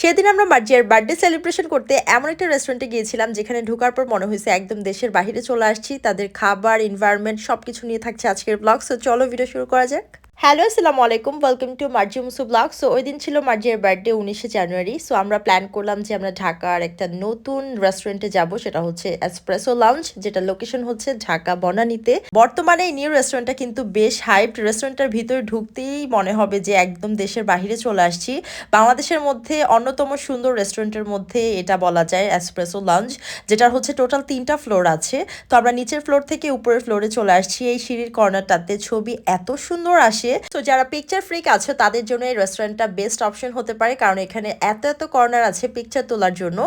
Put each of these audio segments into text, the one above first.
সেদিন আমরা মার্জিয়ার birthday celebration করতে এমন একটা রেস্টুরেন্টে গিয়েছিলাম, যেখানে ঢোকার পর মনে হয়েছে একদম দেশের বাহিরে চলে আসছি। তাদের খাবার এনভায়রনমেন্ট সব কিছু নিয়ে থাকছে আজকের ব্লগ সো চলো ভিডিও শুরু করা যাক। হ্যালো আসসালামু আলাইকুম ওয়েলকাম টু মার্জি মুসু ব্লগ সো ওই দিন ছিল মার্জিয়ার বার্থডে উনিশে জানুয়ারি সো আমরা প্ল্যান করলাম যে আমরা ঢাকার একটা নতুন রেস্টুরেন্টে যাব, সেটা হচ্ছে এসপ্রেসো লাউঞ্জ যেটা লোকেশন হচ্ছে ঢাকা বনানীতে। বর্তমানে এই নিউ রেস্টুরেন্টটা কিন্তু বেশ হাইপড রেস্টুরেন্টের ভিতরে ঢুকতেই মনে হবে যে একদম দেশের বাইরে চলে আসছি। বাংলাদেশের মধ্যে অন্যতম সুন্দর রেস্টুরেন্টের মধ্যে এটা বলা যায় এসপ্রেসো লাউঞ্জ যেটার হচ্ছে টোটাল তিনটা ফ্লোর আছে। তো আমরা নিচের ফ্লোর থেকে উপরের ফ্লোরে চলে আসছি। এই সিঁড়ির কর্নারটাতে ছবি এত সুন্দর আসে। তো যারা পিকচার ফ্রিক আছে, তাদের জন্য এই রেস্টুরেন্টটা বেস্ট অপশন হতে পারে, কারণ এখানে এত এত কর্নার আছে পিকচার তোলার জন্য।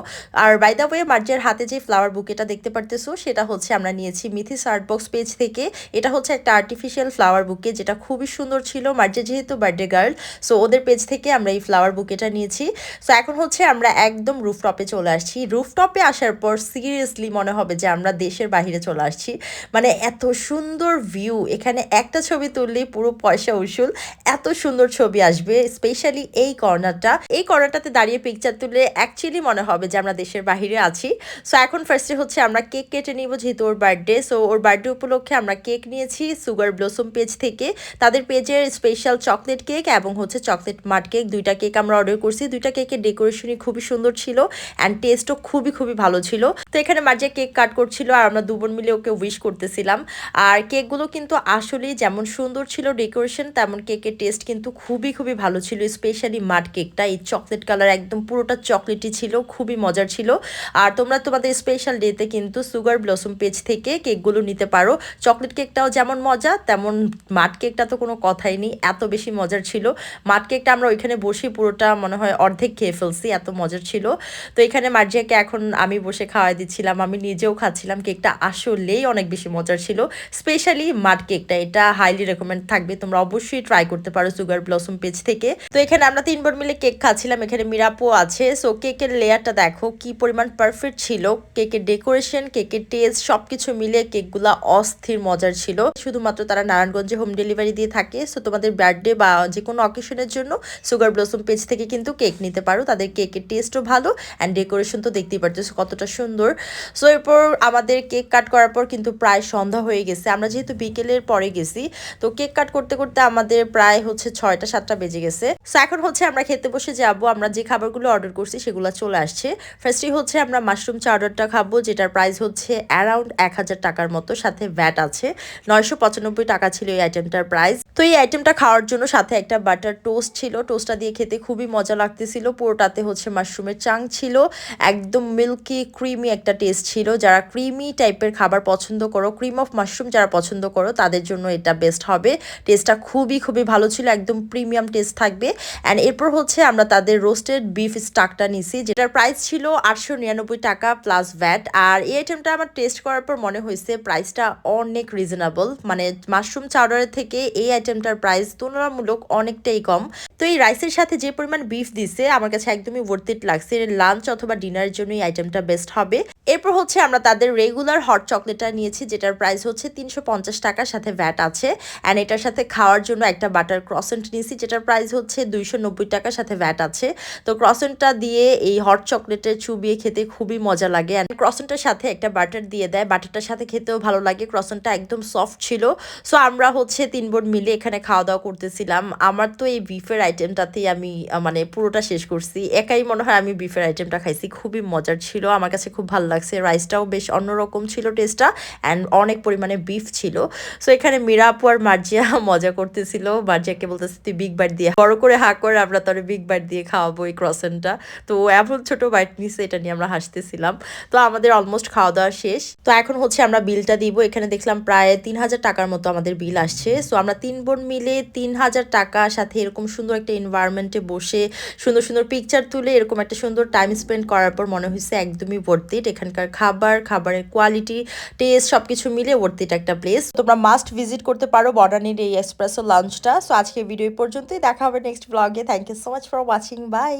আর বাই দ্য ওয়ে মার্জের হাতে যে ফ্লাওয়ার বুকেটা দেখতে পারতেছো, সেটা হচ্ছে আমরা নিয়েছি মিথি সার্ট বক্স পেজ থেকে। এটা হচ্ছে একটা আর্টিফিশিয়াল ফ্লাওয়ার বুকে যেটা খুবই সুন্দর ছিল। মার্জে যেহেতু বার্থডে গার্ল সো ওদের পেজ থেকে আমরা এই ফ্লাওয়ার বুকেটা নিয়েছি। সো এখন হচ্ছে আমরা একদম রুফটপে চলে আসছি। রুফটপে আসার পর সিরিয়াসলি মনে হবে যে আমরা দেশের বাহিরে চলে আসছি। মানে এত সুন্দর ভিউ এখানে একটা ছবি তুললেই পুরো পয়সা উসুল। এত সুন্দর ছবি আসবে স্পেশালি এই কর্নারটা। এই কর্নারটাতে দাঁড়িয়ে পিকচার তুলে অ্যাকচুয়ালি মনে হবে যে আমরা দেশের বাহিরে আছি। সো এখন ফার্স্টে হচ্ছে আমরা কেক কেটে নিব যেহেতু ওর বার্থডে সো ওর বার্থডে উপলক্ষে আমরা কেক নিয়েছি সুগার ব্লসম পেজ থেকে। তাদের পেজের স্পেশাল চকলেট কেক এবং হচ্ছে চকলেট মাট কেক দুইটা কেক আমরা অর্ডার করছি। দুইটা কেকের ডেকোরেশনই খুবই সুন্দর ছিল অ্যান্ড টেস্টও খুবই খুবই ভালো ছিল। তো এখানে মাঝে কেক কাট করছিল আর আমরা দুবোন মিলে ওকে উইশ করতেছিলাম। আর কেকগুলো কিন্তু আসলেই যেমন সুন্দর ছিল ডেকোরেশন তেমন কেকের টেস্ট কিন্তু খুবই খুবই ভালো ছিল স্পেশালি মাড কেকটা এই চকলেট কালার একদম পুরোটা চকলেটই ছিল, খুবই মজার ছিল। আর তোমরা তোমাদের স্পেশাল ডেতে কিন্তু সুগার ব্লসম পেজ থেকে কেকগুলো নিতে পারো। চকলেট কেকটাও যেমন মজা, তেমন মাড কেকটা তো কোনো কথাই নেই, এত বেশি মজার ছিল। মাড কেকটা আমরা ওইখানে বসে পুরোটা মনে হয় অর্ধেক খেয়ে ফেলছি, এত মজার ছিল। তো এখানে মার্জিয়াকে এখন আমি বসে খাওয়াই দিচ্ছিলাম, আমি নিজেও খাচ্ছিলাম কেকটা আসলেই অনেক বেশি মজার ছিল। স্পেশালি মাড কেকটা এটা হাইলি রেকমেন্ড থাকবে, তোমরা অবশ্যই ট্রাই করতে পারো সুগার ব্লসম পেজ থেকে। তো এখানে আমরা তিন বোন মিলে কেক খাচ্ছিলাম, এখানে মিরাপো আছে। সো কেকের লেয়ারটা দেখো, কি পরিমাণ পারফেক্ট ছিল। কেকের ডেকোরেশন কেকের টেস্ট সবকিছু মিলে কেকগুলা অস্থির মজার ছিল। শুধুমাত্র তারা নারায়ণগঞ্জে হোম ডেলিভারি দিয়ে থাকে। সো তোমাদের বার্থডে বা যে কোনো অকেশনের জন্য সুগার ব্লসম পেজ থেকে কিন্তু কেক নিতে পারো। তাদের কেকের টেস্টও ভালো অ্যান্ড ডেকোরেশন তো দেখতেই পারতেছো কতটা সুন্দর। সো এরপর আমাদের কেক কাট করার পর কিন্তু প্রায় সন্ধ্যা হয়ে গেছে। আমরা যেহেতু বিকেলের পরে গেছি, তো কেক কাট করতে করতে আমাদের প্রায় হচ্ছে ছয়টা, সাতটা বেজে গেছে। এখন হচ্ছে আমরা খেতে বসে যাব, আমরা যে খাবারগুলো অর্ডার করছি সেগুলো চলে আসছে। ফার্স্টে হচ্ছে আমরা মাশরুম চাউডারটা খাব, যেটার প্রাইস হচ্ছে অ্যারাউন্ড এক হাজার টাকার মতো, সাথে ভ্যাট আছে। নয়শো পঁচানব্বই টাকা ছিল এই আইটেমটার প্রাইস তো এই আইটেমটা খাওয়ার জন্য সাথে একটা বাটার টোস্ট ছিল। টোস্টটা দিয়ে খেতে খুবই মজা লাগতেছিল। পুরোটাতে হচ্ছে মাশরুমের চাং ছিল। একদম মিল্কি ক্রিমি একটা টেস্ট ছিল। যারা ক্রিমি টাইপের খাবার পছন্দ করো ক্রিম অফ মাশরুম যারা পছন্দ করো, তাদের জন্য এটা বেস্ট হবে। টেস্টটা খুবই খুবই ভালো ছিল, একদম প্রিমিয়াম টেস্ট থাকবে। অ্যান্ড এরপর হচ্ছে আমরা তাদের রোস্টেড বিফ স্টাকটা নিছি, যেটার প্রাইস ছিল আটশো নিরানব্বই টাকা প্লাস ভ্যাট আর এই আইটেমটা আমার টেস্ট করার পর মনে হয়েছে প্রাইসটা অনেক রিজনেবল মানে মাশরুম চাউডারের থেকে এই আইটেমটার প্রাইস তুলনামূলক অনেকটাই কম। তো এই রাইসের সাথে যে পরিমাণ বিফ দিছে, আমার কাছে একদমই ওর্থিট লাগছে। লাঞ্চ অথবা ডিনারের জন্য এই আইটেমটা বেস্ট হবে। এরপর হচ্ছে আমরা তাদের রেগুলার হট চকলেটটা নিয়েছি, যেটার প্রাইস হচ্ছে তিনশো পঞ্চাশ টাকার সাথে ভ্যাট আছে। অ্যান্ড এটার সাথে খাওয়ার জন্য একটা বাটার ক্রসেন্ট নিয়েছি, যেটার প্রাইস হচ্ছে দুইশো নব্বই টাকার সাথে ভ্যাট আছে। তো ক্রসেন্টটা দিয়ে এই হট চকলেটের চুবিয়ে খেতে খুবই মজা লাগে। অ্যান্ড ক্রসেন্টের সাথে একটা বাটার দিয়ে দেয়। বাটারটার সাথে খেতেও ভালো লাগে। ক্রসেন্টটা একদম সফট ছিল। সো আমরা হচ্ছে তিন বোন মিলে এখানে খাওয়া দাওয়া করতেছিলাম। আমার তো এই বিফের আইটেমটাতেই আমি মানে পুরোটা শেষ করছি। একাই মনে হয় আমি বিফের আইটেমটা খাইছি। খুবই মজার ছিল। আমার কাছে খুব ভালো লাগছে। রাইসটাও বেশ অন্যরকম ছিল টেস্টটা অ্যান্ড অনেক পরিমাণে বিফ ছিল। সো এখানে মীরা আপু আর মার্জিয়া মজা করতেছিল মার্জিয়াকে বলতেছে, তুই বিগ বাইট দিয়ে বড় করে হাক করে আমরা তোর বিগ বাইট দিয়ে খাওয়াবো এই ক্রসেনটা তো এমন ছোট বাইট নিছে, এটা নিয়ে আমরা হাসতেছিলাম। তো আমাদের অলমোস্ট খাওয়া দাওয়া শেষ। তো এখন হচ্ছে আমরা বিলটা দিব। এখানে দেখলাম প্রায় তিন হাজার টাকার মতো আমাদের বিল আসছে। সো আমরা তিন বোন মিলে তিন হাজার টাকা সাথে এরকম সুন্দর একটা এনভায়রনমেন্টে বসে, সুন্দর সুন্দর পিকচার তুলে, এরকম একটা সুন্দর টাইম স্পেন্ড করার পর মনে হয়েছে একদমই ভর্তিট এখানকার খাবার, খাবারের কোয়ালিটি টেস্ট সবকিছু মিলে ভর্তিট একটা প্লেস তোমরা মাস্ট ভিজিট করতে পারো বর্ডানির এই এক্সপ্রেসো লাঞ্চটা সো আজকে ভিডিও পর্যন্তই। দেখা হবে নেক্সট ব্লগে thank you so much for watching bye